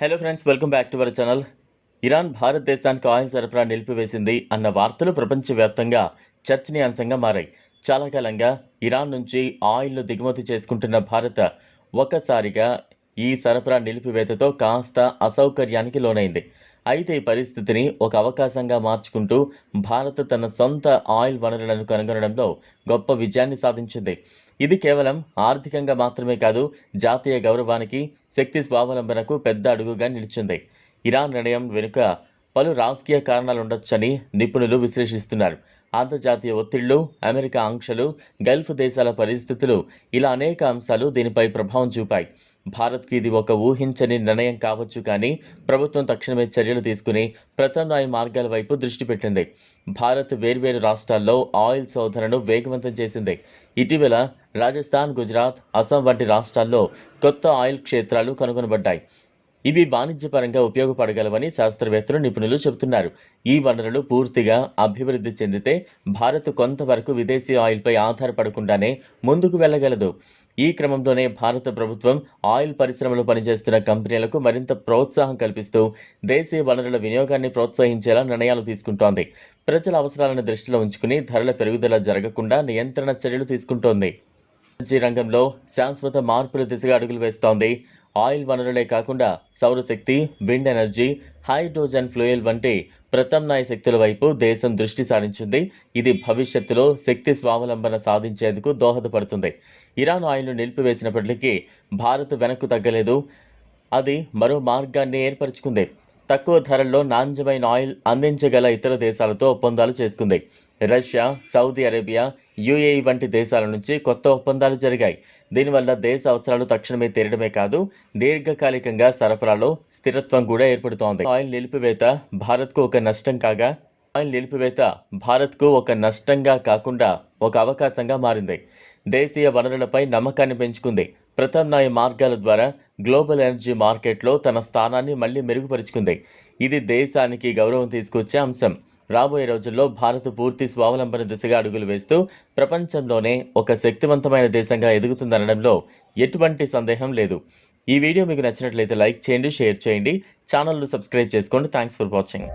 Hello friends welcome back to our channel Iran భారతదేశానికి oil సరఫరా నిలిపివేసింది అన్న వార్తలు ప్రపంచవ్యాప్తంగా చర్చనీయాంశంగా మారాయి. చాలా కాలంగా ఇరాన్ నుంచి ఆయిల్ను దిగుమతి చేసుకుంటున్న భారత్ ఒక్కసారిగా ఈ సరఫరా నిలిపివేతతో కాస్త అసౌకర్యానికి లోనైంది. అయితే ఈ పరిస్థితిని ఒక అవకాశంగా మార్చుకుంటూ భారత్ తన సొంత ఆయిల్ వనరులను కనుగొనడంలో గొప్ప విజయాన్ని సాధించింది. ఇది కేవలం ఆర్థికంగా మాత్రమే కాదు జాతీయ గౌరవానికి శక్తి స్వావలంబనకు పెద్ద అడుగుగా నిలిచింది. ఇరాన్ నిర్ణయం వెనుక పలు రాజకీయ కారణాలు ఉండొచ్చని నిపుణులు విశ్లేషిస్తున్నారు. అంతర్జాతీయ ఒత్తిళ్ళు అమెరికా ఆంక్షలు గల్ఫ్ దేశాల పరిస్థితులు ఇలా అనేక అంశాలు దీనిపై ప్రభావం చూపాయి. భారత్కి ఇది ఒక ఊహించని నిర్ణయం కావచ్చు కానీ ప్రభుత్వం తక్షణమే చర్యలు తీసుకుని ప్రత్యామ్నాయ మార్గాల వైపు దృష్టి పెట్టింది. భారత్ వేర్వేరు రాష్ట్రాల్లో ఆయిల్ శోధనను వేగవంతం చేసింది. ఇటీవల రాజస్థాన్ గుజరాత్ అస్సాం వంటి రాష్ట్రాల్లో కొత్త ఆయిల్ క్షేత్రాలు కనుగొనబడ్డాయి. ఇవి వాణిజ్యపరంగా ఉపయోగపడగలవని శాస్త్రవేత్తలు నిపుణులు చెబుతున్నారు. ఈ వనరులు పూర్తిగా అభివృద్ధి చెందితే భారత్ కొంతవరకు విదేశీ ఆయిల్పై ఆధారపడకుండానే ముందుకు వెళ్ళగలదు. ఈ క్రమంలోనే భారత ప్రభుత్వం ఆయిల్ పరిశ్రమలో పనిచేస్తున్న కంపెనీలకు మరింత ప్రోత్సాహం కల్పిస్తూ దేశీయ వనరుల వినియోగాన్ని ప్రోత్సహించేలా నిర్ణయాలు తీసుకుంటోంది. ప్రజల అవసరాలను దృష్టిలో ఉంచుకుని ధరల పెరుగుదల జరగకుండా నియంత్రణ చర్యలు తీసుకుంటోంది. రంగంలో శాశ్వత మార్పుల దిశగా అడుగులు వేస్తోంది. ఆయిల్ వనరులే కాకుండా సౌరశక్తి విండ్ ఎనర్జీ హైడ్రోజన్ ఫ్లూయల్ వంటి ప్రత్యామ్నాయ శక్తుల వైపు దేశం దృష్టి సారించింది. ఇది భవిష్యత్తులో శక్తి స్వావలంబన సాధించేందుకు దోహదపడుతుంది. ఇరాన్ ఆయిల్ను నిలిపివేసినప్పటికీ భారత్ వెనక్కు తగ్గలేదు. అది మరో మార్గాన్ని ఏర్పరచుకుంది. తక్కువ ధరల్లో నాణ్యమైన ఆయిల్ అందించగల ఇతర దేశాలతో ఒప్పందాలు చేసుకుంది. రష్యా సౌదీ అరేబియా యుఏఈ వంటి దేశాల నుంచి కొత్త ఒప్పందాలు జరిగాయి. దీనివల్ల దేశ అవసరాలు తక్షణమే తీరడమే కాదు దీర్ఘకాలికంగా సరఫరాలో స్థిరత్వం కూడా ఏర్పడుతోంది. ఆయిల్ నిలిపివేత భారత్కు ఒక నష్టం కాగా ఆయిల్ నిలిపివేత భారత్కు ఒక నష్టంగా కాకుండా ఒక అవకాశంగా మారింది. దేశీయ వనరులపై నమ్మకాన్ని పెంచుకుంది. ప్రత్యామ్నాయ మార్గాల ద్వారా గ్లోబల్ ఎనర్జీ మార్కెట్లో తన స్థానాన్ని మళ్ళీ మెరుగుపరుచుకుంది. ఇది దేశానికి గౌరవం తీసుకొచ్చే అంశం. రాబోయే రోజుల్లో భారత్ పూర్తి స్వావలంబన దిశగా అడుగులు వేస్తూ ప్రపంచంలోనే ఒక శక్తివంతమైన దేశంగా ఎదుగుతుందనడంలో ఎటువంటి సందేహం లేదు. ఈ వీడియో మీకు నచ్చినట్లయితే లైక్ చేయండి షేర్ చేయండి. ఛానల్ను సబ్స్క్రైబ్ చేసుకోండి. Thanks for watching.